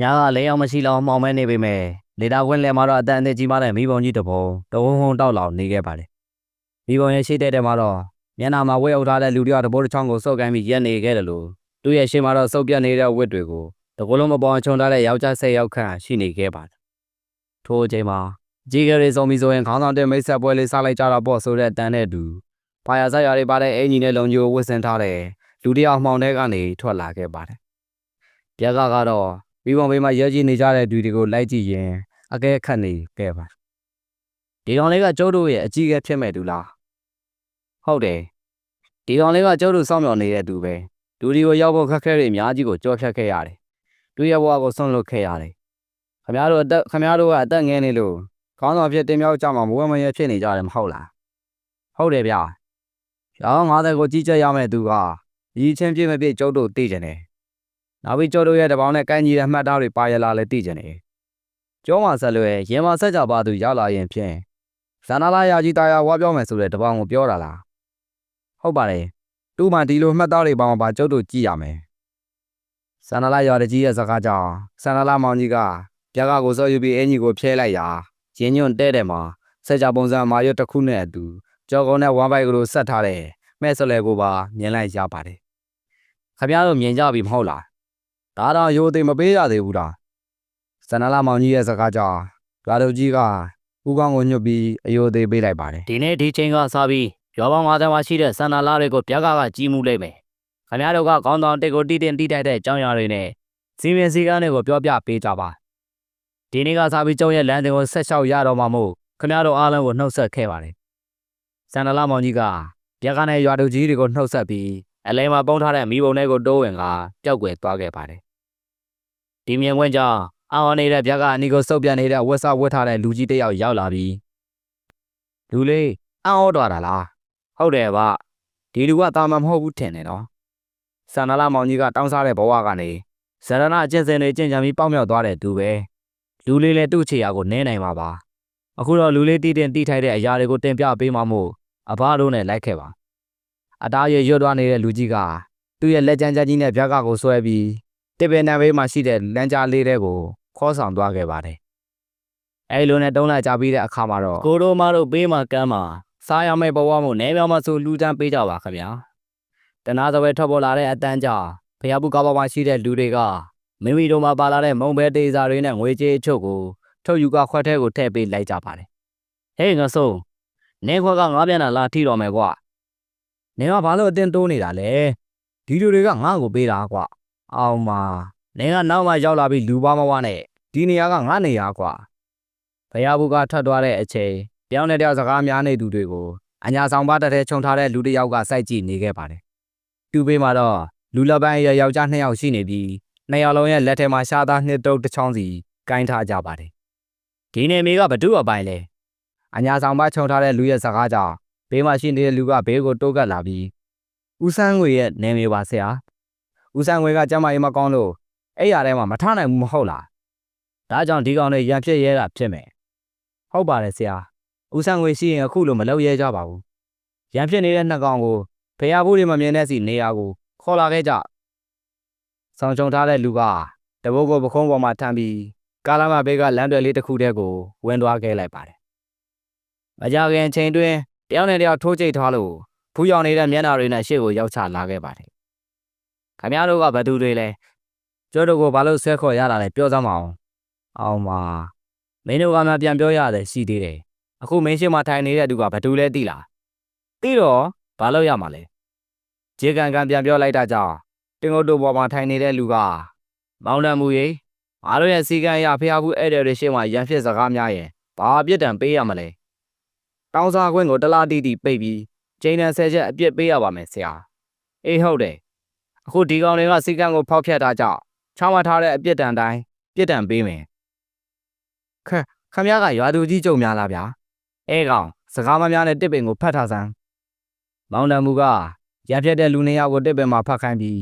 ညကလေးအောင်မရှိလောက်မှောင်မဲနေပေမဲ့လေတာခွင်းလဲမှာတော့အတန်အသစ်ကြီးမားတဲ့မိဘုံကြီးတစ်ပုံတဝုံဟုံတောက်လောင်နေခဲ့ပါတယ်မိဘုံရဲ့ရှေ့တဲ့တဲ့မှာတော့မျက်နှာမှာဝဲအုပ်ထားတဲ့လူတယောက်တပိုးတစ်ချောင်းကိုစုပ်ကိုင်းပြီးရက်နေခဲ့တယ်လို့သူ့ရဲ့ရှေ့မှာတော့စုပ်ပြတ်နေတဲ့ဝတ်တွေကိုတကူလုံးမပေါ်အောင်ခြုံထားတဲ့ယောက်ျား၁၀ယောက်ခန့်ရှိနေခဲ့ပါတယ်ထိုအချိန်မှာကြီးကလေးစုံပြီးဆိုရင်ခေါင်းဆောင်တဲ့မိတ်ဆက်ပွဲလေးစားလိုက်ကြတော့ပေါ့ဆိုတဲ့အတန်နဲ့အတူဖာယာဆက်ရတွေပါတဲ့အင်ဂျီနဲ့လုံဂျိုဝတ်ဆင်ထားတဲ့လူတယောက်မှောင်ထဲကနေထွက်လာခဲ့ပါတယ်ပြက်ကကတော့ မိဘဘေးမှာရဲကြီးနေကြတဲ့သူတွေကိုလိုက်ကြည့်ရင်အကဲခတ်နေခဲ့ပါဒီကောင်လေးကကျုပ်တို့ရဲ့အကြီးအကဲဖြစ်မဲ့သူလားဟုတ်တယ်ဒီကောင်လေးကကျုပ်တို့စောင့်မျှော်နေတဲ့သူပဲလူတွေကိုရောက်ဖို့ခက်ခဲတွေအများကြီးကိုကြောဖြတ်ခဲ့ရတယ်သူရဲ့ဘဝကိုဆွန့်လွတ်ခဲ့ရတယ်ခမရတို့အသက်ခမရတို့ကအသက်ငယ်နေလို့ခေါင်းဆောင်ဖြစ်တင်မြောက်ကြမှာမဝဲမရဲဖြစ်နေကြတယ်မဟုတ်လားဟုတ်တယ်ဗျာရောင်း90ကိုကြီးကြပ်ရမယ့်သူကရည်ချင်းပြည့်မပြည့်ကျုပ်တို့သိကြတယ် နောက်ပြီးကျော်တို့ရဲ့တပေါင်းနဲ့ကိုင်းကြီးတဲ့မှတ်သားတွေပါရလာလဲသိကြတယ်။ကျောမှာဆက်လွယ်ရင်မဆက်ကြပါသူရောက်လာရင်ဖြင့်ဇာနာလာယာကြီးတာယာဝါပြောမယ်ဆိုတဲ့တပေါင်းကိုပြောတာလား။ဟုတ်ပါတယ်။သူ့မှဒီလိုမှတ်သားတွေပေါင်းပါကျုပ်တို့ကြည့်ရမယ်။ဇာနာလာယာတကြီးရဲ့စကားကြောင့်ဇာနာလာမောင်ကြီးကပြားကကိုစောယူပြီးအင်ကြီးကိုဖျဲလိုက်ရာရင်းညွန့်တဲ့တဲ့မှာဆက်ကြပုံစံမာရွတ်တစ်ခုနဲ့အတူကြော်ကုန်းနဲ့ဝမ်ဘိုက်ကလေးဆက်ထားတဲ့မဲ့ဆလဲကိုပါမြင်လိုက်ရပါတယ်။ခင်ဗျားတို့မြင်ကြပြီမဟုတ်လား။ ဒါတော့ရိုသိမပေးရသေးဘူးလားစန္ဒလာမောင်ကြီးရဲ့စကားကြောင့်ဓာတုကြီးကဦးကောင်းကိုညှုတ်ပြီးအယိုသေးပေးလိုက်ပါတယ်ဒီနေ့ဒီချိန်ကစပြီးရောပေါင်း50မှာရှိတဲ့စန္ဒလာတွေကိုပြက်ကကကြီးမှုလိုက်မယ်ခင်ဗျားတို့ကကောင်းတောင်တစ်ကိုတီးတင်တီးတိုက်တဲ့အကြောင်းအရာတွေနဲ့စီမင်းစည်းကမ်းတွေကိုပြောပြပေးကြပါဒီနေ့ကစပြီးကျုံရဲ့လမ်းတင်ကိုဆက်လျှောက်ရတော့မှမို့ခင်ဗျားတို့အားလုံးကိုနှုတ်ဆက်ခဲ့ပါတယ်စန္ဒလာမောင်ကြီးကပြက်ကနဲ့ရွာသူကြီးတွေကိုနှုတ်ဆက်ပြီးအလဲမှာပုံထားတဲ့မိဘုံတွေကိုတိုးဝင်ကပျောက်ကွယ်သွားခဲ့ပါတယ် ဒီမြင်ကွင်းကြောင့်အောင်းနေတဲ့ဗျာကအနီကိုစုပ်ပြတ်နေတဲ့ဝက်ဆဝက်ထားတဲ့လူကြီးတစ်ယောက်ရောက်လာပြီးလူလေးအံ့ဩတော်တာလားဟုတ်တယ်ဗျဒီလူကတာမန်မဟုတ်ဘူးထင်တယ်နော်ဆန္ဒလာမောင်ကြီးကတောင်းစားတဲ့ဘဝကနေဇရဏအကျင့်စင်တွေကျင့်ကြံပြီးပေါက်မြောက်သွားတဲ့သူပဲလူလေးလည်းသူ့ချေရာကိုနင်းနိုင်မှာပါအခုတော့လူလေးတီးတင်တီးထိုက်တဲ့အရာတွေကိုတင်ပြပေးမှမို့အဘတို့နဲ့လိုက်ခဲ့ပါအသားရရွတ်သွားနေတဲ့လူကြီးကသူ့ရဲ့လက်ကျန်းချကြီးနဲ့ဗျာကကိုဆွဲပြီး တစ်ပင်နံဘေးမှာရှိတဲ့လမ်းကြားလေးတွေကိုခေါ်ဆောင်သွားခဲ့ပါတယ်။အဲလိုနဲ့တုံးလိုက်ကြပြီးတဲ့အခါမှာတော့ကိုတို့မတို့ပေးမှကမ်းမှာစားရမယ့်ဘဝမို့နဲမြောင်မဆိုလူတန်းပေးကြပါခင်ဗျာ။တနာစပွဲထွက်ပေါ်လာတဲ့အတန်းကြောင့်ဖျားဘူးကားပေါ်မှာရှိတဲ့လူတွေကမိမိတို့မှာပါလာတဲ့မုံဘဲတေးစာတွေနဲ့ငွေကြေးအချို့ကိုထုတ်ယူကခွက်ထဲကိုထည့်ပေးလိုက်ကြပါတယ်။ဟေးငါဆုံးနေခွက်ကငါးပြန်လာလာထိတော်မယ်ကွာ။နေကဘာလို့အတင်းတိုးနေတာလဲ။ဒီလူတွေကငါ့ကိုပေးတာကွာ။ အောင်ပါနင်ကနောက်မှရောက်လာပြီးလူပါမဝနဲ့ဒီနေရာကငါနေရာကွာဘုရားဘူးကထွက်သွားတဲ့အချိန်ပြောင်းတဲ့တယောက်စကားများနေသူတွေကိုအညာဆောင်ပါတက်တဲ့ခြုံထားတဲ့လူတစ်ယောက်ကစိုက်ကြည့်နေခဲ့ပါတယ်သူ့ဘေးမှာတော့လူလက်ပိုင်းရဲ့ယောက်ျားနှစ်ယောက်ရှိနေပြီးနှစ်ယောက်လုံးရဲ့လက်ထဲမှာရှားသားနှစ်တုပ်တစ်ချောင်းစီကင်ထားကြပါတယ်ဒီနေမီကဘသူ့အပိုင်လဲအညာဆောင်ပါခြုံထားတဲ့လူရဲ့စကားကြောင့်ဘေးမှာရှိနေတဲ့လူကဘေးကိုတိုးကပ်လာပြီးဦးဆန်းငွေရဲ့နေမေပါဆရာ ဦးဆန်းငွေကကျမကြီးမကောင်းလို့အဲ့ရထဲမှာမထနိုင်ဘူးမဟုတ်လားဒါကြောင့်ဒီကောင်လေးရံဖြစ်ရဲတာဖြစ်မယ်ဟုတ်ပါတယ်ဆရာဦးဆန်းငွေရှိရင်အခုလိုမလုပ်ရဲကြပါဘူးရံဖြစ်နေတဲ့နှစ်ကောင်ကိုဖရာဘူးတွေမမြင်တဲ့စီနေရာကိုခေါ်လာခဲ့ကြဆောင်ချုံထားတဲ့လူကတဘုတ်ကိုပခုံးပေါ်မှာထမ်းပြီးကာလာမဘေးကလမ်းတွေလေးတစ်ခုတည်းကိုဝင်သွားခဲ့လိုက်ပါတယ်မကြခင်ချိန်တွင်တယောက်နဲ့တယောက်ထိုးကျိတ်ထားလို့ဖူးရောင်နေတဲ့မျက်နှာတွေနဲ့ရှေ့ကိုရောက်ချလာခဲ့ပါတယ် ခမရတို့ကဘသူတွေလဲကျောတို့ကိုဘာလို့ဆဲခေါ်ရတာလဲပြောစမ်းမအောင်အောင်ပါမင်းတို့ကမှပြန်ပြောရတယ်ရှိသေးတယ်အခုမင်းရှိမှထိုင်နေတဲ့သူကဘသူလဲသိလားသိတော့ဘာလို့ရမှာလဲဂျေကန်ကန်ပြန်ပြောလိုက်တာကြောင့်တင်ကုတ်တို့ပေါ်မှာထိုင်နေတဲ့လူကမောင်းတမှုရေငါတို့ရဲ့စီကံရဖျားဘူးအဲ့တဲ့တွေရှေ့မှာရန်ဖြစ်စကားများရင်ဘာပြစ်ဒဏ်ပေးရမလဲတောင်းစားခွင့်ကိုတလားတီတီပိတ်ပြီးကျင်းတန်ဆယ်ချက်အပြစ်ပေးရပါမယ်ဆရာအေးဟုတ်တယ် အခုဒီကောင်တွေကစီကံကိုဖောက်ဖျက်တာကြောင့်ချမှတ်ထားတဲ့အပြစ်ဒဏ်တိုင်းပြစ်ဒဏ်ပေးမယ်ခခမရကရွာသူကြီးကြုံများလားဗျာအဲကောင်စကားမများနဲ့တစ်ပင်ကိုဖတ်ထားစမ်းမောင်တမှုကရံပြက်တဲ့လူနှစ်ယောက်ကိုတစ်ပင်မှာဖတ်ခိုင်းပြီး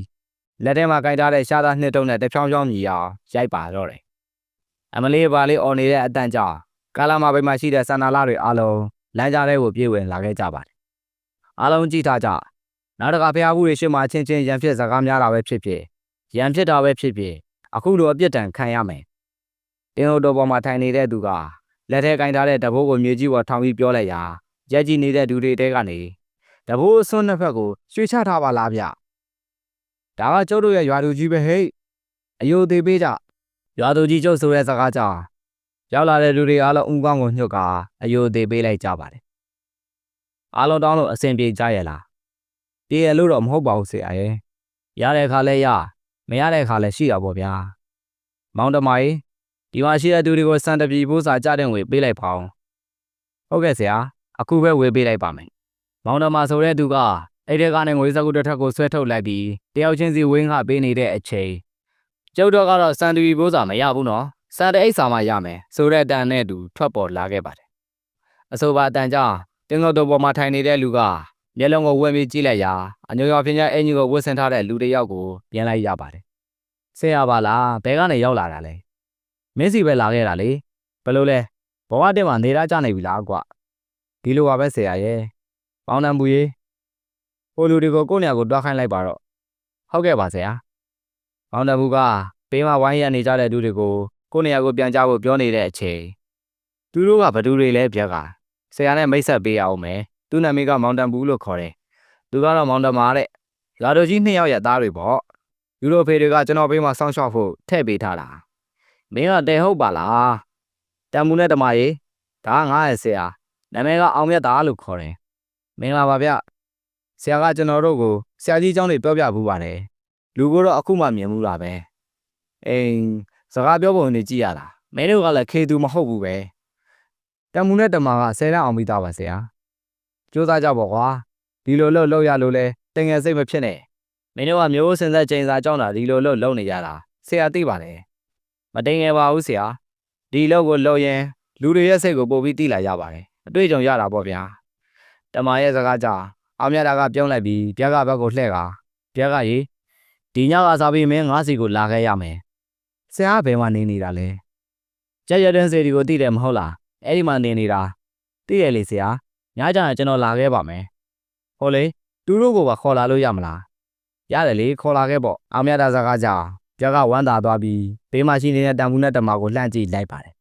လက်ထဲမှာကင်ထားတဲ့ရှားသားနှစ်တုံးနဲ့တဖြောင်းဖြောင်းမြည်အောင်ရိုက်ပါတော့တယ်အမလေးပါလေးအော်နေတဲ့အတန့်ကြောင့်ကာလာမဘိတ်မှာရှိတဲ့ဆန္ဒလာတွေအားလုံးလမ်းကြားထဲကိုပြေးဝင်လာခဲ့ကြပါတယ်အားလုံးကြည့်ထားကြ နောက်တကဖျားဘူးတွေရှေ့မှာချင်းချင်းရံပြက်စကားများတာပဲဖြစ်ဖြစ်ရန်ဖြစ်တာပဲဖြစ်ဖြစ်အခုလိုအပြစ်ဒဏ်ခံရမယ်တင်းတို့တော်ပေါ်မှာထိုင်နေတဲ့သူကလက်ထဲကင်ထားတဲ့တဘိုးကိုမြေကြီးပေါ်ထောင်ပြီးပြောလိုက်ရာရက်ကြီးနေတဲ့သူတွေတဲကနေတဘိုးအစွန်းနှစ်ဖက်ကိုရွှေချထားပါလားဗျဒါကကျုပ်တို့ရဲ့ရွာသူကြီးပဲဟဲ့အယိုသေးပေးကြရွာသူကြီးကျုပ်ဆိုတဲ့စကားကြောင့်ရောက်လာတဲ့လူတွေအားလုံးဥကောင်းကိုညှို့ကာအယိုသေးပေးလိုက်ကြပါတယ်အားလုံးတောင်းလို့အဆင်ပြေကြရဲ့လား ပြေရလို့တော့မဟုတ်ပါဘူးဆရာရဲ့ရတဲ့ခါလဲရမရတဲ့ခါလဲရှိတာပေါ့ဗျာမောင်တမကြီးဒီမှာရှိတဲ့သူတွေကိုစံတပြီပိုးစာကြတဲ့ငွေပေးလိုက်ပါအောင်ဟုတ်ကဲ့ဆရာအခုပဲဝေပေးလိုက်ပါမယ်မောင်တမဆိုတဲ့သူကအဲ့ဒီကနေငွေစကုတစ်ထက်ကိုဆွဲထုတ်လိုက်ပြီးတယောက်ချင်းစီဝင်းခပေးနေတဲ့အချိန်ကျုပ်တို့ကတော့စံတပြီပိုးစာမရဘူးနော်စံတအိတ်စာမှရမယ်ဆိုတဲ့အတန်နဲ့တူထွက်ပေါ်လာခဲ့ပါတယ်အဆိုပါအတန်ကြောင့်တင်းကုတ်တော်ပေါ်မှာထိုင်နေတဲ့လူက မျက်လုံးကိုဝက်ပြီးကြည့်လိုက်ရာအညိုရောင်ဖြင်းတဲ့အင်ကြီးကိုဝတ်ဆင်ထားတဲ့လူတစ်ယောက်ကိုပြန်လိုက်ရပါတယ်ဆရာပါလားဘဲကနေရောက်လာတာလဲမင်းစီပဲလာခဲ့တာလေဘယ်လိုလဲဘဝတက်မှာနေရကြနေပြီလားကွဒီလိုပါပဲဆရာရဲ့ပေါင်းတန်ဘူးကြီးဟိုလူတွေကိုကိုယ့်နေရာကိုတွားခိုင်းလိုက်ပါတော့ဟုတ်ကဲ့ပါဆရာပေါင်းတန်ဘူးကပေးမဝိုင်းရနေကြတဲ့လူတွေကိုကိုယ့်နေရာကိုပြန်ကြဖို့ပြောနေတဲ့အချိန်သူတို့ကဘသူတွေလဲပြက်ကဆရာနဲ့မိတ်ဆက်ပေးရအောင်မယ် သူ့နာမည်ကမောင်တန်ဘူးလို့ခေါ်တယ်သူကတော့မောင်တမာတဲ့လာတော်ကြီးနှစ်ယောက်ရဲ့သားတွေပေါ့ယူရိုဖေတွေကကျွန်တော်ဘေးမှာစောင့်ရှောက်ဖို့ထည့်ပေးထားတာမင်းကတဲဟုတ်ပါလားတန်ဘူးနဲ့တမရေဒါကငါရဲ့ဆရာနာမည်ကအောင်မြတ်သားလို့ခေါ်တယ်မင်္ဂလာပါဗျဆရာကကျွန်တော်တို့ကိုဆရာကြီးเจ้าတွေပြောပြဘူးပါတယ်လူကိုတော့အခုမှမြင်မှုလားပဲအိမ်စကားပြောပုံနေကြည့်ရတာမင်းတို့ကလည်းခေသူမဟုတ်ဘူးပဲတန်ဘူးနဲ့တမကဆယ်လအောင်ပြီးသားပါဆရာ ကြိုးစားကြပါကွာဒီလိုလို့လောက်ရလို့လဲတင်ငယ်စိတ်မဖြစ်နဲ့မင်းတို့ကမျိုးစင်သက်ချိန်စာကြောင်းတာဒီလိုလို့လုံနေရတာဆရာသိပါတယ်မတင်ငယ်ပါဘူးဆရာဒီလောက်ကိုလုံရင်လူတွေရဲ့စိတ်ကိုပို့ပြီးသိလာရပါတယ်အတွေ့အကြုံရတာပေါ့ဗျာတမရဲ့စကားကြောင့်အောင်မြတာကပြုံးလိုက်ပြီးပြက်ကဘက်ကိုလှည့်ကာပြက်ကရေဒီညကစားပြီးမင်းငါးစီကိုလာခဲ့ရမယ်ဆရာကဘယ်မှာနေနေတာလဲကြက်ရတဲ့စေဒီကိုသိတယ်မဟုတ်လားအဲ့ဒီမှာနေနေတာသိရလေဆရာ ညကျရင်ကျွန်တော်လာခဲ့ပါမယ်ဟိုလေသူတို့ကိုပါခေါ်လာလို့ရမလားရတယ်လေခေါ်လာခဲ့ပေါ့အောင်မြတာစကားကြောင့်ပြက်ကဝမ်းသာသွားပြီးဘေးမှာရှိနေတဲ့တန်ဘူးနဲ့တမကိုလှန့်ကြည့်လိုက်ပါတယ်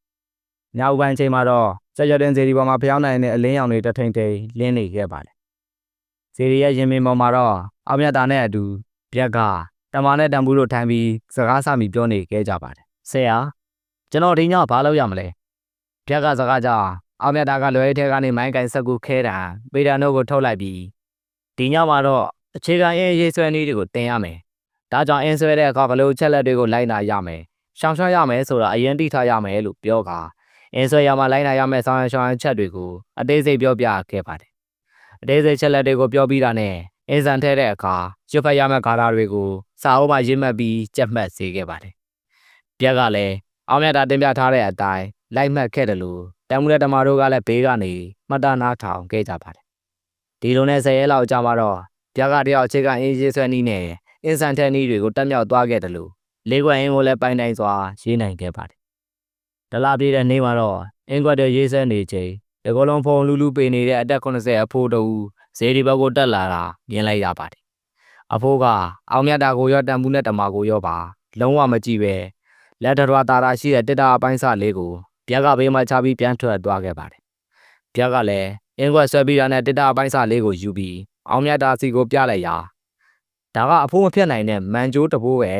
ညဦးပိုင်းချိန်မှာတော့ကြက်ရတဲ့စေဒီပေါ်မှာဖျောင်းနိုင်တဲ့အလင်းရောင်တွေတထိန်ထိန်လင်းနေခဲ့ပါတယ်ဇေဒီရဲ့ရင်မင်ပေါ်မှာတော့အောင်မြတာနဲ့အတူပြက်ကတမနဲ့တန်ဘူးတို့ထိုင်ပြီးစကားဆမိပြောနေခဲ့ကြပါတယ်ဆရာကျွန်တော်ဒီညဘာလုပ်ရမလဲပြက်ကစကားကြောင့် အောင်မြတာကလွယ်ထဲကနေမိုင်းကန်ဆက်ကူခဲတာပေတာနို့ကိုထုတ်လိုက်ပြီးဒီညမှာတော့အခြေခံအင်းရေးဆွဲနည်းတွေကိုတင်ရမယ်ဒါကြောင့်အင်းဆွဲတဲ့အခါဘလို့ချက်လက်တွေကိုလိုက်နာရမယ်ရှောင်ရှားရမယ်ဆိုတာအရင်တိထားရမယ်လို့ပြောကာအင်းဆွဲရမှာလိုက်နာရမယ်ဆောင်ရရှောင်ရချက်တွေကိုအသေးစိတ်ပြောပြခဲ့ပါတယ်အသေးစိတ်ချက်လက်တွေကိုပြောပြီးတာနဲ့အင်းစံထဲတဲ့အခါရွတ်ဖတ်ရမယ့်ဂါထာတွေကိုစာအုပ်မှာရေးမှတ်ပြီးကြက်မှတ်စေခဲ့ပါတယ်ပြက်ကလည်းအောင်မြတ်တာတင်ပြထားတဲ့အတိုင်းလိုက်မှတ်ခဲ့တယ်လို့ တမ်မူတဲ့တမာတို့ကလည်းဘေးကနေမှတ်တနာထောင်ခဲ့ကြပါတယ်ဒီလိုနဲ့ဆယ်ရဲလောက်ကြာမှတော့ပြက်ကတယောက်အခြေခံအင်းရေးဆွဲနည်းနဲ့အင်စန်တဲ့နည်းတွေကိုတက်မြောက်သွားခဲ့တယ်လို့လေးခွက်အင်းကိုလည်းပိုင်နိုင်စွာရေးနိုင်ခဲ့ပါတယ်ဒလာပြေးတဲ့နေ့မှာတော့အင်းခွက်တွေရေးဆွဲနေချိန်တကောလုံးဖုံလူလူပေနေတဲ့အသက်80အဖိုးတူဇေဒီဘက်ကိုတက်လာတာမြင်လိုက်ရပါတယ်အဖိုးကအောင်မြတ်တာကိုရောတန်ဘူးနဲ့တမာကိုရောပါ လုံးဝမကြည့်ပဲလက်တော်တာတာရှိတဲ့တစ်တာအပိုင်းစလေးကို ပြက်ကဘေးမှာချပြီးပြန်ထွက်သွားခဲ့ပါတယ်ပြက်ကလည်းအင်းခွက်ဆွဲပြီးရတဲ့တစ်တာအပိုင်းစလေးကိုယူပြီးအောင်မြတ်တာစီကိုပြလိုက်ရာဒါကအဖိုးမဖြတ်နိုင်တဲ့မန်ဂျိုးတဘိုးပဲ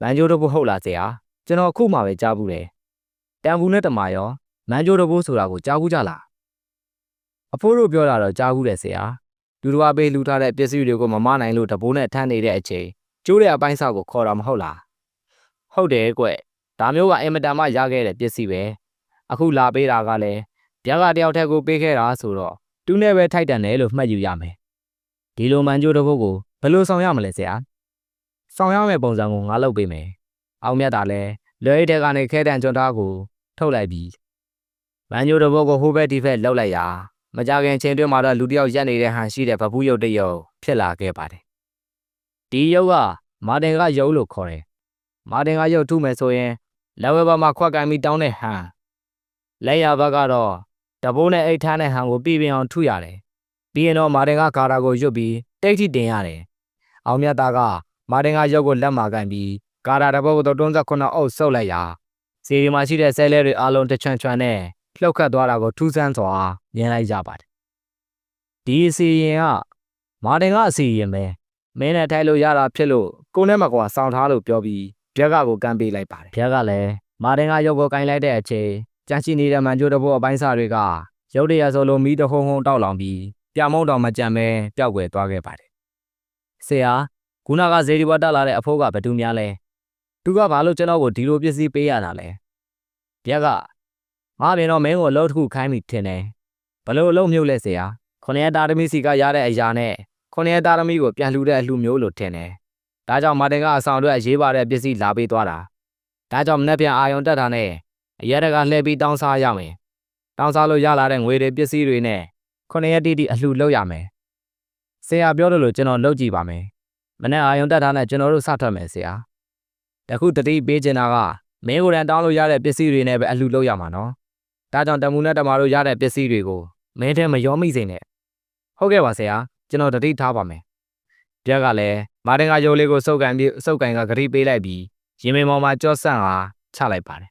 မန်ဂျိုးတဘိုးဟုတ်လားဆရာကျွန်တော်အခုမှပဲကြားဘူးတယ်တန်ဘူးနဲ့တမာရောမန်ဂျိုးတဘိုးဆိုတာကိုကြားဘူးကြလားအဖိုးတို့ပြောတာတော့ကြားဘူးတယ်ဆရာလူတော်အပေးလူထားတဲ့ပစ္စည်းတွေကိုမမနိုင်လို့တဘိုးနဲ့ထမ်းနေတဲ့အချိန်ကျိုးတဲ့အပိုင်းဆောက်ကိုခေါ်တာမဟုတ်လားဟုတ်တယ်ကွ ဒါမျိုးကအင်မတန်မှရခဲ့တဲ့ပစ္စည်းပဲအခုလာပေးတာကလည်းပြားကတယောက်ထက်ကိုပေးခဲ့တာဆိုတော့တူးနဲ့ပဲထိုက်တန်တယ်လို့မှတ်ယူရမယ်ဒီလိုမှန်ကြိုးတစ်ပုတ်ကိုဘယ်လိုဆောင်ရမလဲဆရာဆောင်ရမယ့်ပုံစံကိုငါလုပ်ပေးမယ်အောင်မြတ်တာလဲလွယ်ရတဲ့ကနေခဲတန်ကျွန်းသားကိုထုတ်လိုက်ပြီးမန်ဂျိုတစ်ပုတ်ကိုဟိုဘက်ဒီဘက်လှုပ်လိုက်ရာမကြခင်ချိန်တွင်းမှာတော့လူတစ်ယောက်ရက်နေတဲ့ဟန်ရှိတဲ့ဗပူးရုပ်တစ်ရုပ်ဖြစ်လာခဲ့ပါတယ်ဒီရုပ်ကမာတင်ကရုပ်လို့ခေါ်တယ်မာတင်ကရုပ်ထုမယ်ဆိုရင် လက်ဝဲဘက်မှာခွက်ကန်ပြီးတောင်းတဲ့ဟန်လက်ရဘက်ကတော့တဘိုးနဲ့အိတ်ထမ်းတဲ့ဟန်ကိုပြည်ပြင်းအောင်ထုရတယ်ပြီးရင်တော့မာတင်ကကာတာကိုရွတ်ပြီးတိတ်ထိတင်ရတယ်အောင်မြတ်သားကမာတင်ကရုပ်ကိုလက်မှာကန်ပြီးကာရာတပုတ်တော့39အုပ်ဆုပ်လိုက်ရာစီဒီမှာရှိတဲ့ဆဲလဲတွေအလုံးတစ်ချွန်ချွန်နဲ့လှုပ်ခတ်သွားတာကိုထူးဆန်းစွာမြင်လိုက်ကြပါတယ်ဒီအစီရင်ကမာတင်ကအစီရင်ပဲမင်းနဲ့ထိုင်လို့ရတာဖြစ်လို့ကိုနဲ့မကွာစောင့်ထားလို့ပြောပြီး ဘက်ကကိုကမ်းပေးလိုက်ပါတယ်ဘက်ကလည်းမာတင်ကရုပ်ကိုကင်လိုက်တဲ့အချိန်ကြန့်ရှိနေတဲ့မန်ကျိုးတပုတ်အပိုင်းစားတွေကရုပ်တရက်ဆိုလိုမီးတဟုံဟုံတောက်လောင်ပြီးပြမုံတော်မကြံပဲပျောက်ကွယ်သွားခဲ့ပါတယ်ဆရာခုနကဇေဒီဘတ်တက်လာတဲ့အဖိုးကဘယ်သူများလဲသူကဘာလို့ကျွန်တော်ကိုဒီလိုပစ္စည်းပေးရတာလဲဘက်ကငါပြင်တော့မင်းကိုအလုပ်တစ်ခုခိုင်းမိထင်တယ်ဘလို့အလုပ်မျိုးလဲဆရာခொနရက်တာသမီစီကရတဲ့အရာနဲ့ခொနရက်တာသမီကိုပြန်လှူတဲ့အလှူမျိုးလို့ထင်တယ် ဒါကြောင့်မာတင်ကအဆောင်အတွက်အရေးပါတဲ့ပစ္စည်းလာပေးသွားတာဒါကြောင့်မနေ့ပြန်အာယုံတက်တာနဲ့အရက်တကလှည့်ပြီးတောင်းစားရမယ်တောင်းစားလို့ရလာတဲ့ငွေတွေပစ္စည်းတွေနဲ့ခொနရက်တီတီအလှူလုပ်ရမယ်ဆရာပြောလို့လို့ကျွန်တော်လုပ်ကြည့်ပါမယ်မနေ့အာယုံတက်တာနဲ့ကျွန်တော်တို့စထွက်မယ်ဆရာတခုတတိပေးချင်တာကမင်းကိုယ်တိုင်တောင်းလို့ရတဲ့ပစ္စည်းတွေနဲ့ပဲအလှူလုပ်ရမှာနော်ဒါကြောင့်တမူနဲ့တမာတို့ရတဲ့ပစ္စည်းတွေကိုမင်းထဲမရောမိစေနဲ့ဟုတ်ကဲ့ပါဆရာကျွန်တော်တတိထားပါမယ် ပြက်ကလည်းမာတင်ကရုပ်လေးကိုစုပ်ကန်ပြီးစုပ်ကန်ကဂရိပေးလိုက်ပြီးရင်မင်ပေါ်မှာကြော့ဆန့်ဟာချလိုက်ပါတယ်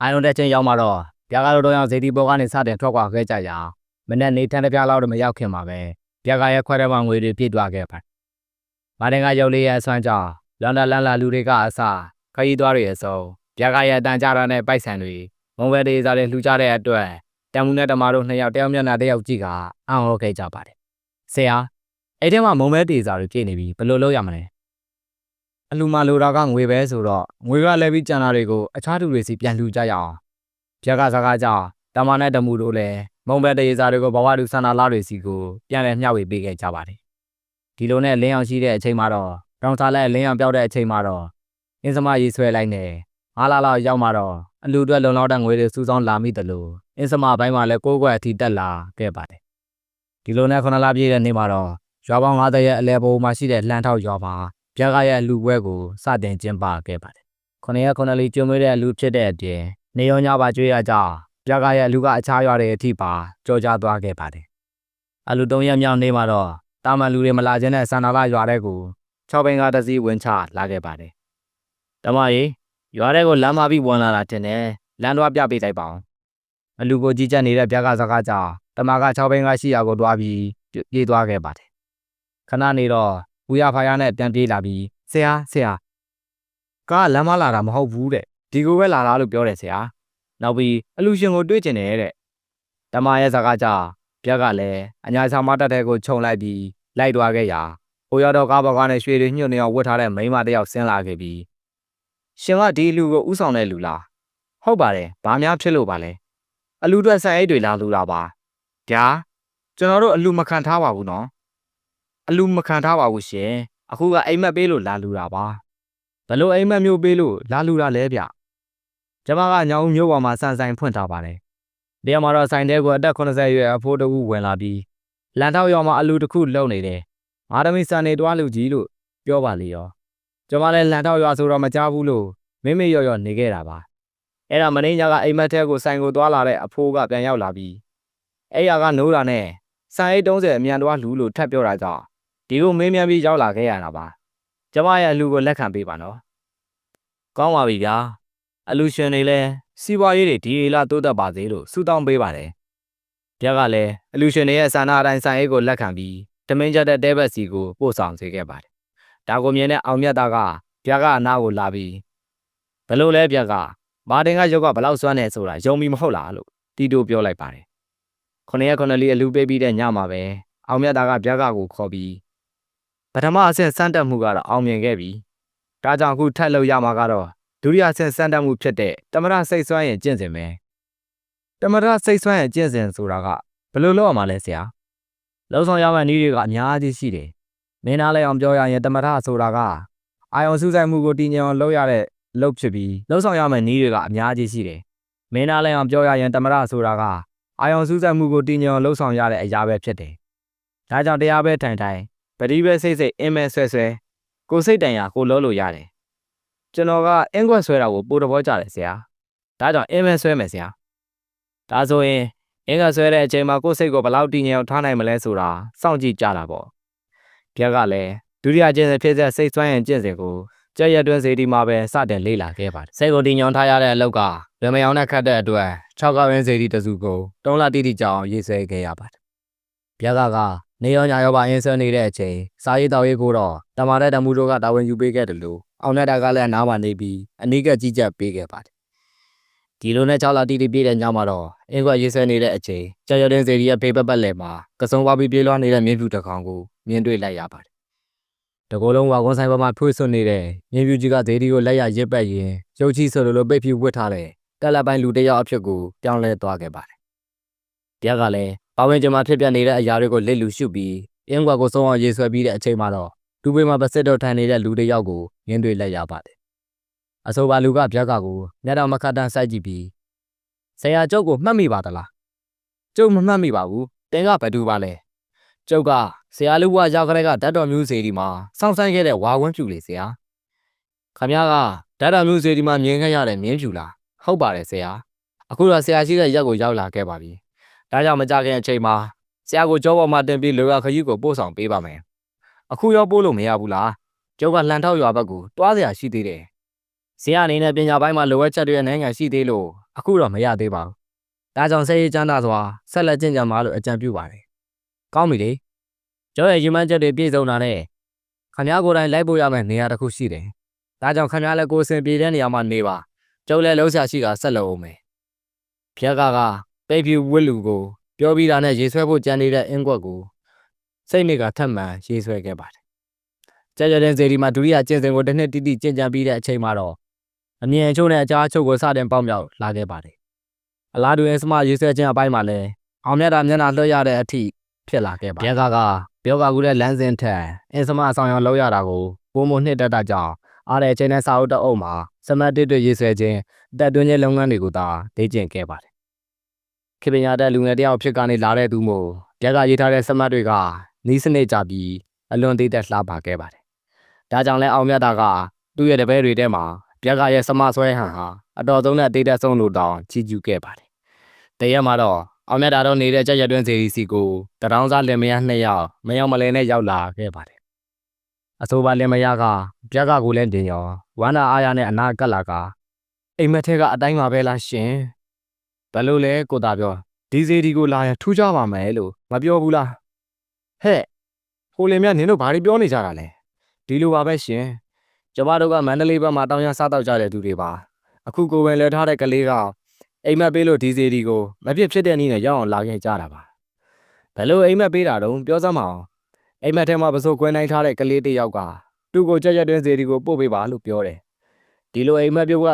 အာယုံတက်ချင်းရောက်မှတော့ပြက်ကတော့တော့ရောက်ဇေတီဘောကနေစတင်ထွက်ခွာခဲ့ကြရအောင်မနေ့နေထန်တစ်ပြားလောက်တော့မရောက်ခင်ပါပဲပြက်ကရဲ့ခွဲတဲ့မှာငွေတွေပြည့်သွားခဲ့ပါတယ်မာတင်ကရုပ်လေးရဲ့အဆွမ်းကြောင့်လန်လာလန်လာလူတွေကအစခရီးသွားတွေအစုံပြက်ကရဲ့အတန်ကြတာနဲ့ပိုက်ဆံတွေမုံဝဲဒေးစားတွေလှူကြတဲ့အတွက်တမ်မူနဲ့တမာတို့နှစ်ယောက်တယောက်မျက်နှာတယောက်ကြည့်ကအံ့ဩခဲ့ကြပါတယ်ဆရာ အဲ့ထဲမှာမုံမဲတေစာတွေပြည့်နေပြီဘယ်လိုလုပ်ရမလဲအလူမလိုတာကငွေပဲဆိုတော့ငွေကလည်းပြီးကြံတာတွေကိုအခြားသူတွေစီပြန်လှူကြရအောင်ပြက်ကစကားကြောင့်တမနဲ့တမှုတို့လည်းမုံဘဲတေစာတွေကိုဘဝတူဆန္ဒလာတွေစီကိုပြန်လည်မျှဝေပေးခဲ့ကြပါတယ်ဒီလိုနဲ့လင်းအောင်ရှိတဲ့အချိန်မှာတော့တောင်စားလက်လင်းအောင်ပြောက်တဲ့အချိန်မှာတော့အင်းစမရေးဆွဲလိုက်နေအားလာလောက်ရောက်မှာတော့အလူအတွက်လုံလောက်တဲ့ငွေတွေစုဆောင်းလာမိတယ်လို့အင်းစမဘိုင်းမှာလည်းကိုးကွယ်အထိတက်လာခဲ့ပါတယ်ဒီလိုနဲ့ခဏလာပြည့်တဲ့နေ့မှာတော့ ရွာပေါင်း90ရဲ့အလဲပေါ်မှာရှိတဲ့လှမ်းထောက်ရွာမှာပြကားရဲ့လူပွဲကိုစတင်ကျင်းပခဲ့ပါတယ်။ခொနရက်ခொနလီကျွမွေးတဲ့လူဖြစ်တဲ့အပြင်နေရောညပါကြွေးရကြပြကားရဲ့လူကအခြားရွာတွေအထိပါကြော်ကြသွားခဲ့ပါတယ်။အလူ၃ရက်မြောက်နေ့မှာတော့တာမန်လူတွေမလာခြင်းနဲ့ဆန္ဒလာရွာတဲ့ကို၆ဘိန်းကားတစ်စီးဝင်ချလာခဲ့ပါတယ်။တမကြီးရွာတဲ့ကိုလမ်းမပြီးဝင်လာတာတင်တယ်လမ်းသွားပြပေးလိုက်ပါအောင်။အလူကိုကြီးကြပ်နေတဲ့ပြကားစကားကြောင့်တမက၆ဘိန်းကားရှိရာကိုတွားပြီးပြေးသွားခဲ့ပါတယ်။ ခဏနေတော့ဦးရဖာရနဲ့ပြန်ပြေးလာပြီးဆရာဆရာကားလမ်းမလာတာမဟုတ်ဘူးတဲ့ဒီကိုပဲလာလားလို့ပြောတယ်ဆရာနောက်ပြီးအလူရှင်ကိုတွေ့ကျင်တယ်တဲ့တမရဲ့စကားကြောင့်ပြက်ကလည်းအညာဆောင်မတက်တဲ့ကိုခြုံလိုက်ပြီးလိုက်သွားခဲ့ရာဟိုရတော့ကားဘော်ကားနဲ့ရွှေတွေညှို့နေအောင်ဝတ်ထားတဲ့မိန်းမတစ်ယောက်ဆင်းလာခဲ့ပြီးရှင်ကဒီလူကိုဥဆောင်တဲ့လူလားဟုတ်ပါတယ်ဘာများဖြစ်လို့ပါလဲအလူအတွက်ဆန်အိတ်တွေလာလူတာပါဗျာကျွန်တော်တို့အလူမခံထားပါဘူးနော် အလူမခံထားပါဘူးရှင်အခုကအိမ်မက်ပေးလို့လာလူတာပါဘလို့အိမ်မက်မျိုးပေးလို့လာလူတာလဲဗျကျမကညောင်မျိုးပေါ်မှာစန်ဆိုင်ဖွင့်ထားပါတယ်ဒီမှာတော့ဆိုင်တဲကိုအသက်80ရွယ်အဖိုးတဦးဝင်လာပြီးလန်ထောက်ရောမှာအလူတစ်ခုလုံနေတယ်ငါသမီးစံနေတွားလူကြီးလို့ပြောပါလေရောကျမလည်းလန်ထောက်ရွာဆိုတော့မကြားဘူးလို့မိမိရော့ရော့နေခဲ့တာပါအဲ့ဒါမင်းညာကအိမ်မက်ထဲကိုဆိုင်ကိုသွားလာတဲ့အဖိုးကပြန်ရောက်လာပြီးအဲ့ရကနိုးတာနဲ့ဆိုင်အိတ်30အမြန်တွားလူလို့ထပ်ပြောတာကြောင့် ဒီကိုမင်းမြန်ပြီးရောက်လာခဲ့ရတာပါကျမရဲ့အလူကိုလက်ခံပေးပါနော်ကောင်းပါပြီဗျာအလူရှင်တွေလည်းစီးပွားရေးတွေဒီအေလာတိုးတက်ပါစေလို့ဆုတောင်းပေးပါတယ်ပြက်ကလည်းအလူရှင်တွေရဲ့ဆန္ဒအတိုင်းဆိုင်အိတ်ကိုလက်ခံပြီးတမင်းချက်တဲ့တဲဘက်စီကိုပို့ဆောင်စေခဲ့ပါတယ်ဒါကိုမြင်တဲ့အောင်မြတ်သားကပြက်ကအနာကိုလာပြီးဘလို့လဲပြက်ကမာတင်ကရုပ်ကဘလောက်စွမ်းနေဆိုတာယုံမီမဟုတ်လားလို့တီတိုပြောလိုက်ပါတယ်ခொနရက်ခொနလီအလူပေးပြီးတဲ့ညမှာပဲအောင်မြတ်သားကပြက်ကကိုခေါ်ပြီး ပထမအဆင့်စမ်းတက်မှုကတော့အောင်မြင်ခဲ့ပြီဒါကြောင့်အခုထပ်လုပ်ရမှာကတော့ဒုတိယအဆင့်စမ်းတက်မှုဖြစ်တဲ့တမရစိတ်ဆွမ်းရင်ကျင့်စဉ်ပဲတမရစိတ်ဆွမ်းရင်ကျင့်စဉ်ဆိုတာကဘယ်လိုလုပ်ရမှာလဲဆရာလုံဆောင်ရမယ့်နည်းတွေကအများကြီးရှိတယ်မင်းသားလည်းအောင်ပြောရရင်တမရဆိုတာကအာယုံစူးစိုက်မှုကိုတည်ငြိမ်အောင်လုပ်ရတဲ့လုပ်ဖြစ်ပြီးလုံဆောင်ရမယ့်နည်းတွေကအများကြီးရှိတယ်မင်းသားလည်းအောင်ပြောရရင်တမရဆိုတာကအာယုံစူးစိုက်မှုကိုတည်ငြိမ်အောင်လုပ်ဆောင်ရတဲ့အရာပဲဖြစ်တယ်ဒါကြောင့်တရားပဲထိုင်ထိုင် ပတိပဲစိတ်စိတ်အင်းမဲဆွဲဆွဲကိုစိတ်တန်ရာကိုလုံးလို့ရတယ်ကျွန်တော်ကအင်းခွက်ဆွဲတာကိုပိုတဘောကြတယ်ဆရာဒါကြောင့်အင်းမဲဆွဲမယ်ဆရာဒါဆိုရင်အင်းကဆွဲတဲ့အချိန်မှာကိုယ်စိတ်ကိုဘယ်လောက်တည်ငြိမ်အောင်ထားနိုင်မလဲဆိုတာစောင့်ကြည့်ကြတာပေါ့ပြက်ကလည်းဒုတိယကျင့်စဉ်ဖြစ်တဲ့စိတ်ဆွမ်းရင်ကျင့်စဉ်ကိုကြက်ရက်တွင်းစေတီမှာပဲစတင်လေ့လာခဲ့ပါတယ်စိတ်ကိုတည်ညွန်ထားရတဲ့အလောက်ကလွယ်မယောင်နဲ့ခတ်တဲ့အတွက်6ကောက်ရင်းစေတီတစုကို3လတိတိကြောင်ရေးဆွဲခဲ့ရပါတယ်ဗျာကက နေရောညာရောပါအင်းဆွဲနေတဲ့အချိန်စာရေးတော်ရေးကိုတော့တမာတဲ့တမှုတို့ကတာဝန်ယူပေးခဲ့တယ်လို့အောင်နဲ့တာကလည်းနားမှနေပြီးအနီးကကြီးကြပ်ပေးခဲ့ပါတယ်ဒီလိုနဲ့6လတိတိပြည့်တဲ့ညမှာတော့အင်းကွက်ရေးဆွဲနေတဲ့အချိန်ကြက်ရက်တွင်းစေတီရဲ့ဖေးပတ်ပတ်လည်မှာကစုံပါပြီးပြေးလွှားနေတဲ့မြင်းဖြူတစ်ကောင်ကိုမြင်တွေ့လိုက်ရပါတယ်တကောလုံးဝါကွန်ဆိုင်ပေါ်မှာဖွေးဆွနေတဲ့မြင်းပြူကြီးကဒေဒီကိုလက်ရရစ်ပတ်ရင်ရုပ်ချီဆိုလိုလိုပိတ်ဖြူဝတ်ထားတဲ့တက်လက်ပိုင်းလူတစ်ယောက်အဖြစ်ကိုပြောင်းလဲသွားခဲ့ပါတယ်။တရားကလည်း ပဝင်းကျင်မှာဖြစ်ပျက်နေတဲ့အရာတွေကိုလက်လူရှုပြီးအင်းကွာကိုစုံအောင်ရေးဆွဲပြီးတဲ့အချိန်မှာတော့လူပေမှာပစစ်တော့ထိုင်နေတဲ့လူတစ်ယောက်ကိုမြင်တွေ့လိုက်ရပါတယ်။အဆိုပါလူကဗျက်ကကိုမျက်တော်မခတ်တန်းစိုက်ကြည့်ပြီးဆရာကျုပ်ကိုမှတ်မိပါသလား။ကျုပ်မမှတ်မိပါဘူး။တင်ကဘယ်သူပါလဲ။ကျုပ်ကဆရာလူဘွားရောက်ခတဲ့ကဓာတ်တော်မျိုးစေဒီမှာစောင့်ဆိုင်ခဲ့တဲ့ဝါဝန်းဖြူလေဆရာခမ ्या ကဓာတ်တော်မျိုးစေဒီမှာမြင်ခဲ့ရတဲ့မြင်းဖြူလားဟုတ်ပါတယ်ဆရာအခုတော့ဆရာရှိတဲ့ရက်ကိုရောက်လာခဲ့ပါပြီ ။ဒါကြောင့်မကြခင်အချိန်မှာဆရာကိုကြောပေါ်မှာတင်ပြီးလိုရခရီးကိုပို့ဆောင်ပေးပါမယ်။အခုရောပို့လို့မရဘူးလား။ကျောက်ကလန်ထောက်ရွာဘက်ကိုတွားစရာရှိသေးတယ်။ဆရာအနေနဲ့ပညာပိုင်းမှာလိုအပ်ချက်တွေနိုင်ငံရှိသေးလို့အခုတော့မရသေးပါဘူး။ဒါကြောင့်ဆရာကျမ်းသာစွာဆက်လက်ကျင့်ကြံပါလို့အကြံပြုပါတယ်။ကောင်းပြီလေ။ကျောရဲ့ယူမန်းချက်တွေပြည့်စုံတာနဲ့ခမည်းကိုယ်တိုင်လိုက်ပို့ရမယ့်နေရာတစ်ခုရှိတယ်။ဒါကြောင့်ခမည်းလည်းကိုယ်အစဉ်ပြေတဲ့နေရာမှာနေပါ။ကျောက်လည်းလုံးဆရာရှိကဆက်လုပ်အောင်မယ်။ဖျက်ကက ပိတ်ဖြူဝစ်လူကိုပြောပြီးတာနဲ့ရေဆွဲဖို့ကြံနေတဲ့အင်းကွက်ကိုစိတ်မိကထပ်မံရေဆွဲခဲ့ပါတယ်။ကြကြတဲ့ဇေဒီမှာဒုတိယကျင့်စဉ်ကိုတစ်နှစ်တိတိကျင့်ကြံပြီးတဲ့အချိန်မှာတော့အမြင်အချို့နဲ့အကြားအချို့ကိုစတင်ပေါက်မြောက်လာခဲ့ပါတယ်။အလားတူအစမရေဆွဲခြင်းအပိုင်းမှာလည်းအောင်မြတ်တာမျက်နှာလွှတ်ရတဲ့အထိဖြစ်လာခဲ့ပါဗျက်ကကပြောကကူတဲ့လမ်းစဉ်ထက်အင်စမအဆောင်ရောင်လောက်ရတာကိုပုံမနှစ်တက်တာကြောင့်အားတဲ့အချိန်နဲ့စာအုပ်တအုပ်မှာစမတ်တစ်တွေရေးဆွဲခြင်းတက်တွင်းခြင်းလုပ်ငန်းတွေကိုသာလေ့ကျင့်ခဲ့ပါတယ်။ ခေပညာတဲ့လူငယ်တယောက်ဖြစ်ကနေလာတဲ့သူမို့ပြက်ကရေးထားတဲ့စမတ်တွေကနီးစနစ်ကြပြီးအလွန်သေးသက်လှပခဲ့ပါတယ်။ဒါကြောင့်လဲအောင်မြတ်တာကသူ့ရဲ့တပည့်တွေထဲမှာပြက်ကရဲ့စမဆွဲဟန်ဟာအတော်ဆုံးနဲ့အသေးသက်ဆုံးလို့တောင်ချီးကျူးခဲ့ပါတယ်။တရက်မှာတော့အောင်မြတ်တာတော့နေတဲ့ကြက်ရက်တွင်းစီစီကိုတရောင်းစားလင်မယားနှစ်ယောက်မယောင်မလဲနဲ့ရောက်လာခဲ့ပါတယ်။အဆိုပါလင်မယားကပြက်ကကိုလည်းတင်ရောဝန္တာအားရနဲ့အနာကပ်လာကအိမ်မက်ထဲကအတိုင်းပါပဲလားရှင်။ ဘယ်လိုလဲကိုတာပြောဒီစီဒီကိုလာရင်ထူးကြပါမယ်လို့မပြောဘူးလား။ဟဲ့ဟိုလင်မြနင်တို့ဘာတွေပြောနေကြတာလဲ။ဒီလိုပါပဲရှင်။ကျမတို့ကမန္တလေးဘက်မှာတောင်းရစားတော့ကြတဲ့သူတွေပါ။အခုကိုယ်ဝင်လဲထားတဲ့ကလေးကအိမ်မက်ပေးလို့ဒီစီဒီကိုမဖြစ်ဖြစ်တဲ့နည်းနဲ့ရောက်အောင်လာခဲ့ကြတာပါ။ဘယ်လိုအိမ်မက်ပေးတာတုံးပြောစမ်းမအောင်။အိမ်မက်ထဲမှာပစိုးခွဲနိုင်ထားတဲ့ကလေးတစ်ယောက်ကသူ့ကိုကြက်ကြက်တွင်းစီဒီကိုပို့ပေးပါလို့ပြောတယ်။ဒီလိုအိမ်မက်ပြုတ်က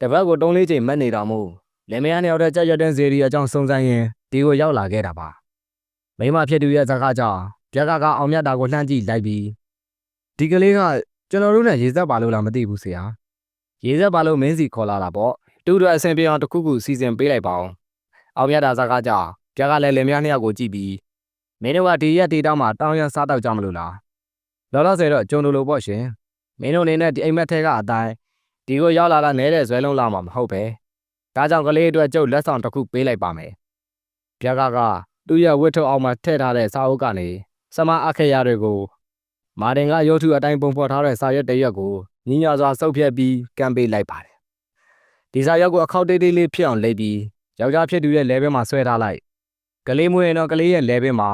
တပတ်ကို၃လေးချိန်မက်နေတာမို့ လင်မယားနှစ်ယောက်တည်းကြက်ကြက်တွင်းစီဒီအကြောင်းစုံစမ်းရင်ဒီကိုရောက်လာခဲ့တာပါ။မိမဖြစ်သူရဲ့ဇာကားကြောင့်ပြက်ကကအောင်မြတ်တာကိုလှမ်းကြည့်လိုက်ပြီးဒီကလေးကကျွန်တော်တို့နဲ့ရေစက်ပါလို့လားမသိဘူးဆရာ။ရေစက်ပါလို့မင်းစီခေါ်လာတာပေါ့။တူတူအဆင်ပြေအောင်တစ်ခုခုစီစဉ်ပေးလိုက်ပါအောင်။အောင်မြတ်တာဇာကားကြောင့်ပြက်ကလည်းလင်မယားနှစ်ယောက်ကိုကြည့်ပြီးမင်းတို့ကဒီရက်ဒီတောင်းမှာတောင်းရစားတော့ကြမလို့လား။လောလောဆယ်တော့ကျုံတို့လိုပေါ့ရှင်။မင်းတို့အနေနဲ့ဒီအိမ်မက်ထဲကအတိုင်းဒီကိုရောက်လာတာနဲတဲ့ဇွဲလုံးလာမှာမဟုတ်ပဲ။ ဒါကြောင့်ကလေးအတွက်ကျုပ်လက်ဆောင်တစ်ခုပေးလိုက်ပါမယ်။ပြက်ကကသူ့ရဲ့ဝတ်ထုတ်အောင်မှာထည့်ထားတဲ့စာအုပ်ကနေစမအခရတွေကိုမာတင်ကရုပ်ထုအတိုင်းပုံဖော်ထားတဲ့စာရွက်တစ်ရွက်ကိုညီညာစွာစုပ်ဖြတ်ပြီးကမ်းပေးလိုက်ပါတယ်။ဒီစာရွက်ကိုအခောက်တေးသေးလေးဖြစ်အောင်လိပ်ပြီးယောက်ျားဖြစ်သူရဲ့လဲဘဲမှာဆွဲထားလိုက်။ကလေးမွေးရင်တော့ကလေးရဲ့လဲဘဲမှာ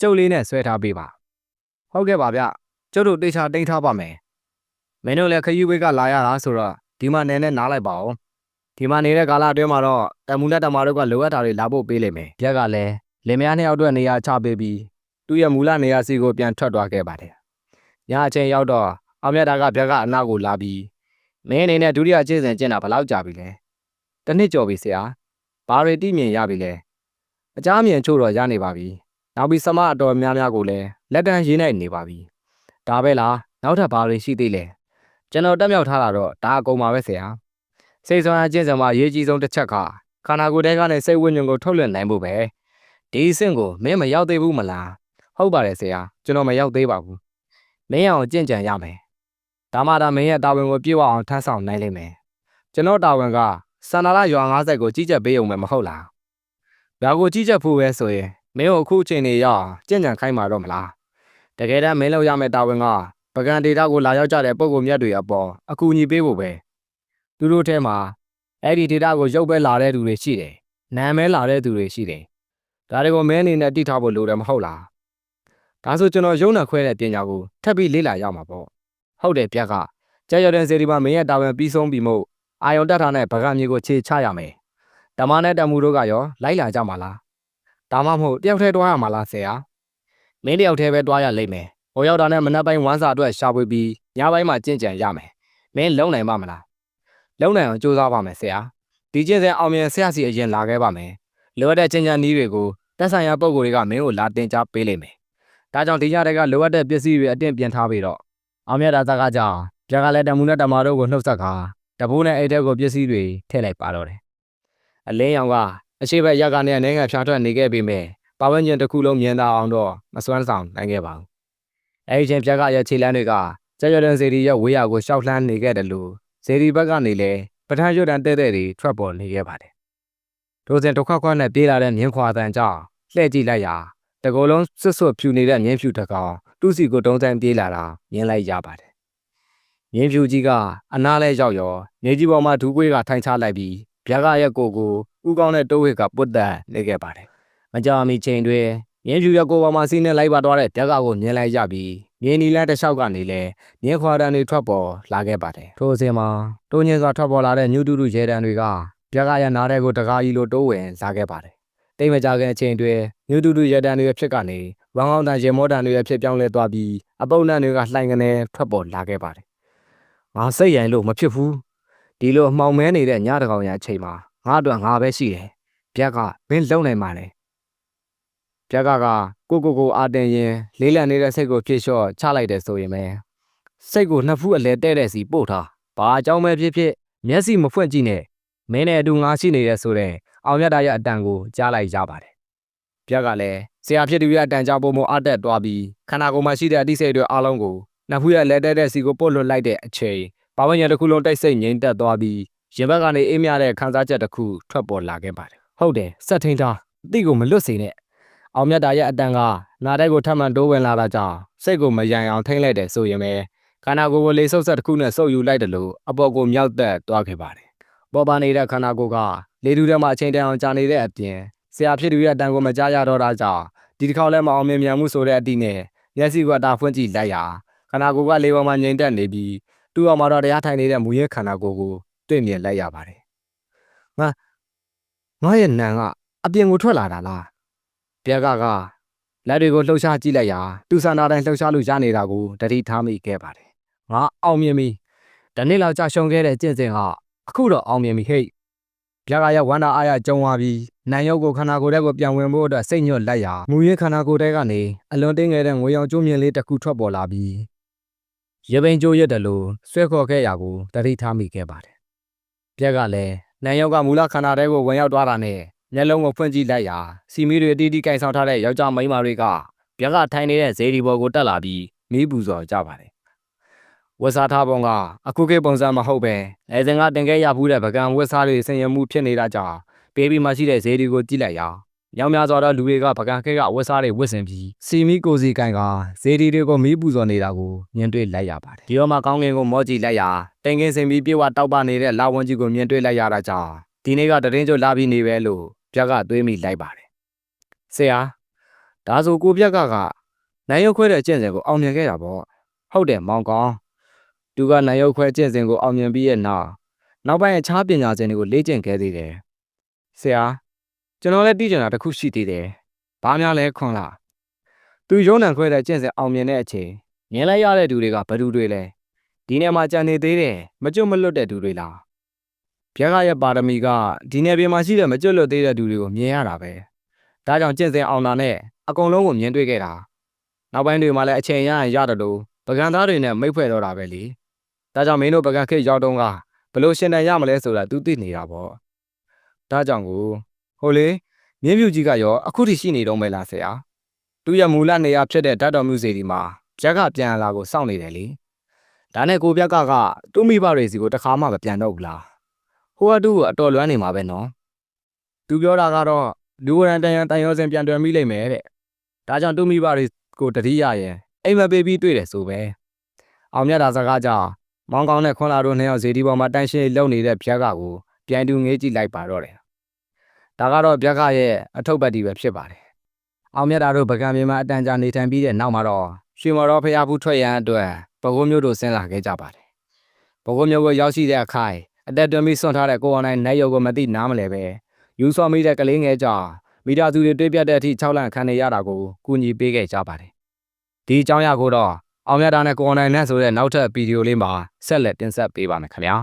ကျုပ်လေးနဲ့ဆွဲထားပေးပါ။ဟုတ်ကဲ့ပါဗျ။ကျုပ်တို့တေချာတိန်ထားပါမယ်။မင်းတို့လည်းခရီးဝေးကလာရတာဆိုတော့ဒီမှာနေနဲ့နားလိုက်ပါဦး။ ဒီမှာနေတဲ့ကာလအတွင်းမှာတော့တမူလက်တမတို့ကလိုအပ်တာတွေလာဖို့ပေးလိမ့်မယ်။ပြက်ကလည်းလင်မယားနှစ်ယောက်အတွက်နေရာချပေးပြီးသူ့ရဲ့မူလနေရာစီကိုပြန်ထွက်သွားခဲ့ပါတယ်။ညအချိန်ရောက်တော့အောင်မြတ်တာကပြက်ကအနာကိုလာပြီးမင်းအနေနဲ့ဒုတိယအခြေစဉ်ကျင့်တာဘယ်လောက်ကြာပြီလဲ။တစ်နှစ်ကျော်ပြီဆရာ။ဘာတွေတိမြင်ရပြီလဲ။အကြမ်းမြင်ချို့တော့ရနေပါပြီ။နောက်ပြီးစမအတော်များများကိုလည်းလက်တန်းရင်းနိုင်နေပါပြီ။ဒါပဲလားနောက်ထပ်ဘာတွေရှိသေးလဲ။ကျွန်တော်တက်မြောက်ထားတာတော့ဒါအကုန်ပါပဲဆရာ။ စိတ်ဆွမ်းအကျင့်စဉ်မှာအရေးကြီးဆုံးတစ်ချက်ကခန္ဓာကိုယ်ထဲကနေစိတ်ဝိညာဉ်ကိုထုတ်လွှင့်နိုင်ဖို့ပဲ။ဒီအဆင့်ကိုမင်းမရောက်သေးဘူးမလား။ဟုတ်ပါတယ်ဆရာကျွန်တော်မရောက်သေးပါဘူး။မင်းအောင်ကြင့်ကြံရမယ်။ဒါမှဒါမင်းရဲ့တာဝန်ကိုပြည့်ဝအောင်ထမ်းဆောင်နိုင်လိမ့်မယ်။ကျွန်တော်တာဝန်ကစန္ဒလာရွာ90ကိုကြီးကြပ်ပေးုံပဲမဟုတ်လား။ဒါကိုကြီးကြပ်ဖို့ပဲဆိုရင်မင်းကိုအခုအချိန်နေရအောင်ကြင့်ကြံခိုင်းမှာတော့မလား။တကယ်တမ်းမင်းလောက်ရမယ့်တာဝန်ကပကံဒေတာကိုလာရောက်ကြတဲ့ပုံကုန်မြတ်တွေအပေါ်အကူအညီပေးဖို့ပဲ သူတို့ထဲမှာအဲ့ဒီဒေတာကိုရုပ်ပဲလာတဲ့သူတွေရှိတယ်နာမဲလာတဲ့သူတွေရှိတယ်ဒါတွေကိုမဲအနေနဲ့တိထားဖို့လိုတယ်မဟုတ်လားဒါဆိုကျွန်တော်ရုံနာခွဲတဲ့ပညာကိုထပ်ပြီးလေ့လာရမှာပေါ့ဟုတ်တယ်ပြက်ကကြာရတဲ့စေဒီမှာမင်းရဲ့တာဝန်ပြီးဆုံးပြီမို့အာယုံတက်ထားတဲ့ဗကံမြေကိုခြေချရမယ်တမနဲ့တမှုတို့ကရောလိုက်လာကြမှာလားဒါမှမဟုတ်တယောက်တည်းတွားရမှာလားဆရာမင်းတယောက်တည်းပဲတွားရလိမ့်မယ်ဟိုရောက်တာနဲ့မနက်ပိုင်းဝမ်းစာအတွက်ရှာဖွေပြီးညပိုင်းမှာကြင့်ကြံရမယ်မင်းလုံနိုင်ပါမလား လုံနိုင်အောင်ကြိုးစားပါမယ်ဆရာဒီကျင့်စဉ်အောင်မြင်ဆရာစီအရင်လာခဲ့ပါမယ်လိုအပ်တဲ့ကျင့်ကြံနည်းတွေကိုတက်ဆိုင်ရာပုံကိုယ်တွေကမင်းကိုလာတင်ကြားပေးလိမ့်မယ်ဒါကြောင့်ဒီညတဲ့ကလိုအပ်တဲ့ပစ္စည်းတွေအတင်းပြင်ထားပြီးတော့အောင်မြတ်တာသကကြောင့်ပြက်ကလည်းတမှုနဲ့တမာတို့ကိုနှုတ်ဆက်ခါတပိုးနဲ့အိတ်တဲ့ကိုပစ္စည်းတွေထည့်လိုက်ပါတော့တယ်အလင်းရောင်ကအရှိဘက်ရက်ကနေနိုင်ငံဖြာထွက်နေခဲ့ပြီးမြဲပါဝန်းကျင်တစ်ခုလုံးမြင်သာအောင်တော့မစွမ်းဆောင်နိုင်ခဲ့ပါဘူးအဲဒီချိန်ပြက်ကရဲ့ခြေလမ်းတွေကကြရတဲ့စေဒီရဲ့ဝေးရကိုရှောက်လှမ်းနေခဲ့တယ်လို့ စေဒီဘက်ကနေလည်းပထမရွတ်တန်တဲ့တဲ့တွေထွက်ပေါ်နေခဲ့ပါတယ်ထိုစဉ်တစ်ခွက်ခွက်နဲ့ပြေးလာတဲ့မြင်းခွာတန်ကြောင့်လှည့်ကြည့်လိုက်ရာတကောလုံးဆွတ်ဆွတ်ဖြူနေတဲ့မြင်းဖြူတစ်ကောင်သူ့စီကိုတုံးတန်းပြေးလာတာမြင်လိုက်ရပါတယ်မြင်းဖြူကြီးကအနားလဲရောက်ရောနေကြီးပေါ်မှာဒူးကွေးကထိုင်ချလိုက်ပြီးဗျာကရဲ့ကိုကိုဥကောင်းတဲ့တိုးဝစ်ကပုတ်တက်နေခဲ့ပါတယ်မကြာမီချိန်တွင် မြင်းဖြူရဲ့ကိုပေါ်မှာစီးနဲ့လိုက်ပါသွားတဲ့ဗျာကကိုမြင်လိုက်ရပြီးမြင်းနီလန်းတစ်လျှောက်ကနေလဲမြင်းခွာတန်တွေထွက်ပေါ်လာခဲ့ပါတယ်ထိုအစဉ်မှာတိုးညင်းစွာထွက်ပေါ်လာတဲ့ညူတူတူရဲတန်တွေကဗျာကရဲ့နားထဲကိုတကားကြီးလိုတိုးဝင်လာခဲ့ပါတယ်တိတ်မကြခင်အချိန်တွင်ညူတူတူရဲတန်တွေရဲ့ဖြစ်ကနေဝမ်အောင်တန်ရေမောတန်တွေရဲ့ဖြစ်ပြောင်းလဲသွားပြီးအပုပ်နံတွေကလှိုင်ကနေထွက်ပေါ်လာခဲ့ပါတယ်ငါစိတ်ရိုင်လို့မဖြစ်ဘူးဒီလိုအမှောင်မဲနေတဲ့ညတကောင်ရအချိန်မှာငါအတွက်ငါပဲရှိတယ်ဗျက်ကမင်းလုံနိုင်ပါလေ ဗျက်ကကကိုကိုကိုအာတင်ရင်လေးလံနေတဲ့စိတ်ကိုဖြည့်လျှော့ချလိုက်တယ်ဆိုရင်ပဲစိတ်ကိုနှစ်ဖူးအလဲတဲ့တဲ့စီပို့ထားဘာအကြောင်းပဲဖြစ်ဖြစ်မျက်စိမဖွင့်ကြည့်နဲ့မင်းနဲ့အတူငါရှိနေတယ်ဆိုတဲ့အောင်မြတ်တာရဲ့အတန်ကိုကြားလိုက်ရပါတယ်ဗျက်ကလည်းဆရာဖြစ်သူရဲ့အတန်ကြောင့်ပုံမအတက်သွားပြီးခန္ဓာကိုယ်မှာရှိတဲ့အတိစိတ်တွေအားလုံးကိုနှစ်ဖူးရဲ့လဲတဲ့တဲ့စီကိုပို့လွတ်လိုက်တဲ့အချိန်ပါဝင်ရတစ်ခုလုံးတိတ်ဆိတ်ငြိမ်သက်သွားပြီးရင်ဘက်ကနေအေးမြတဲ့ခန်းစားချက်တစ်ခုထွက်ပေါ်လာခဲ့ပါတယ်ဟုတ်တယ်စက်ထင်းသားအတိကိုမလွတ်စေနဲ့ အောင်မြတ်တာရဲ့အတန်ကနာတဲ့ကိုထပ်မံတိုးဝင်လာတာကြောင့်စိတ်ကိုမယိုင်အောင်ထိမ့်လိုက်တယ်ဆိုရင်ပဲခန္ဓာကိုယ်ကိုလေဆုပ်ဆက်တစ်ခုနဲ့ဆုပ်ယူလိုက်တယ်လို့အပေါ်ကိုမြောက်သက်သွားခဲ့ပါတယ်ပေါ်ပါနေတဲ့ခန္ဓာကိုယ်ကလေတူထဲမှာအချိန်တန်အောင်ကြာနေတဲ့အပြင်ဆရာဖြစ်သူရဲ့အတန်ကိုမကြားရတော့တာကြောင့်ဒီတစ်ခေါက်လည်းမအောင်မြင်မြန်မှုဆိုတဲ့အတိနဲ့မျက်စိကတာဖွင့်ကြည့်လိုက်ရာခန္ဓာကိုယ်ကလေပေါ်မှာငြိမ်သက်နေပြီးသူ့အောင်မှာတော့တရားထိုင်နေတဲ့မူရဲခန္ဓာကိုယ်ကိုတွေ့မြင်လိုက်ရပါတယ်။ငါငါရဲ့နံကအပြင်ကိုထွက်လာတာလား။ ပြက်ကကလက်တွေကိုလှုပ်ရှားကြည့်လိုက်ရာသူစန္ဒာတိုင်းလှုပ်ရှားလို့ရနေတာကိုတတိထားမိခဲ့ပါတယ်။ငါအောင်မြင်ပြီ။ဒီနေ့လောက်ကြာရှုံခဲ့တဲ့ကျင့်စဉ်ကအခုတော့အောင်မြင်ပြီဟဲ့။ပြက်ကရဝန္တာအားရကြုံသွားပြီးနံရုပ်ကိုခန္ဓာကိုယ်ထဲကိုပြန်ဝင်ဖို့အတွက်စိတ်ညွတ်လိုက်ရာမူရဲခန္ဓာကိုယ်ထဲကနေအလွန်တင်းငယ်တဲ့ငွေရောင်ကျိုးမြင်လေးတစ်ခုထွက်ပေါ်လာပြီးရပိန်ကျိုးရက်တယ်လို့ဆွဲခေါ်ခဲ့ရာကိုတတိထားမိခဲ့ပါတယ်။ပြက်ကလည်းနန်ယောက်ကမူလခန္ဓာထဲကိုဝင်ရောက်သွားတာနဲ့ မျက်လုံးကိုဖွင့်ကြည့်လိုက်ရာစီမီတွေအတီးတီးကင်ဆောင်ထားတဲ့ယောက်ျားမိန်းမတွေကပြက်ကထိုင်နေတဲ့ဇေဒီဘော်ကိုတက်လာပြီးမီးပူဇော်ကြပါတယ်။ဝက်စားထားပုံကအခုခေတ်ပုံစံမဟုတ်ပဲအဲစင်ကတင်ခဲ့ရဘူးတဲ့ဗကန်ဝက်စားတွေဆင်ရမှုဖြစ်နေတာကြောင့်ပေးပြီးမှရှိတဲ့ဇေဒီကိုကြည့်လိုက်ရာရောင်များစွာသောလူတွေကပကံခဲကဝက်စားတွေဝစ်စင်ပြီးစီမီကိုစီကန်ကဇေဒီတွေကိုမီးပူဇော်နေတာကိုမြင်တွေ့လိုက်ရပါတယ်ဒီတော့မှကောင်းကင်ကိုမောကြည့်လိုက်ရာတင်ကင်းစင်ပြီးပြေဝတောက်ပနေတဲ့လာဝန်ကြီးကိုမြင်တွေ့လိုက်ရတာကြောင့်ဒီနေ့ကတရင်ကျလာပြီးနေပဲလို့ ပြက်ကတွေးမိလိုက်ပါတယ်ဆရာဒါဆိုကိုပြက်ကကနိုင်ရုပ်ခွဲတဲ့အကျင့်စဉ်ကိုအောင်မြင်ခဲ့တာပေါ့ဟုတ်တယ်မောင်ကောင်သူကနိုင်ရုပ်ခွဲအကျင့်စဉ်ကိုအောင်မြင်ပြီးရဲ့နောက်နောက်ပိုင်းအခြားပညာရှင်တွေကိုလေ့ကျင့်ခဲ့သေးတယ်ဆရာကျွန်တော်လည်းသိကြတာတစ်ခုရှိသေးတယ်။ဘာများလဲခွန်လား။သူရုံးနံခွဲတဲ့ကျင့်စဉ်အောင်မြင်တဲ့အချိန်မြင်လိုက်ရတဲ့သူတွေကဘယ်သူတွေလဲ။ဒီနယ်မှာကြံနေသေးတယ်မကျွတ်မလွတ်တဲ့သူတွေလား။ ဗျာကရဲ့ပါရမီကဒီနယ်ပြည်မှာရှိတဲ့မကျွတ်လွတ်သေးတဲ့သူတွေကိုမြင်ရတာပဲ။ဒါကြောင့်ကျင့်စဉ်အောင်တာနဲ့အကုန်လုံးကိုမြင်တွေ့ခဲ့တာ။နောက်ပိုင်းတွေမှာလည်းအချိန်ရရင်ရတယ်လို့ပကံသားတွေနဲ့မိတ်ဖွဲ့တော့တာပဲလေ။ဒါကြောင့်မင်းတို့ပကံခေတ်ရောက်တော့ကဘလို့ရှင်တန်ရမလဲဆိုတာ तू သိနေတာပေါ့။ဒါကြောင့်ကိုဟုတ်လေမြင်းပြူကြီးကရောအခုထိရှိနေတော့မဲလားဆရာသူရမူလနေရာဖြစ်တဲ့ဓာတ်တော်မျိုးစီဒီမှာပြက်ကပြန်လာကိုစောင့်နေတယ်လေဒါနဲ့ကိုပြက်ကကသူ့မိဘတွေစီကိုတခါမှမပြန်တော့ဘူးလား ဟိုကသူ့ကိုအတော်လွမ်းနေမှာပဲနော်သူပြောတာကတော့လူဝရန်တန်ရန်တန်ရောစင်ပြန်တွယ်မိလိမ့်မယ်တဲ့ဒါကြောင့်သူ့မိဘတွေကိုတတိယရင်အိမ်မပေးပြီးတွေ့တယ်ဆိုပဲအောင်မြတ်တာစကားကြောင့်မောင်းကောင်းနဲ့ခွန်လာတို့နှစ်ယောက်ဇေဒီပေါ်မှာတန်ရှင်းလုံနေတဲ့ဗျက်ကကိုပြန်တူငေးကြည့်လိုက်ပါတော့တယ်ဒါကတော့ဗျက်ကရဲ့အထုပ်ပတ်တီပဲဖြစ်ပါတယ်အောင်မြတ်တာတို့ပကံမြေမှာအတန်ကြာနေထိုင်ပြီးတဲ့နောက်မှာတော့ရွှေမော်တော်ဖျားဘူးထွက်ရန်အတွက်ပကုံးမျိုးတို့ဆင်းလာခဲ့ကြပါတယ်ပကုံးမျိုးကိုရောက်ရှိတဲ့အခိုင် အသက်တွင်ပြီးဆွန့်ထားတဲ့ကိုအောင်နိုင်နိုင်ရုပ်ကိုမသိနားမလဲပဲယူဆော်မိတဲ့ကလေးငယ်ကြောင့်မိသားစုတွေတွေးပြတ်တဲ့အထိ၆လန့်ခံနေရတာကိုကူညီပေးခဲ့ကြပါတယ်ဒီအကြောင်းအရာကိုတော့အောင်မြတ်တာနဲ့ကိုအောင်နိုင်နဲ့ဆိုတဲ့နောက်ထပ်ဗီဒီယိုလေးမှာဆက်လက်တင်ဆက်ပေးပါမယ်ခင်ဗျာ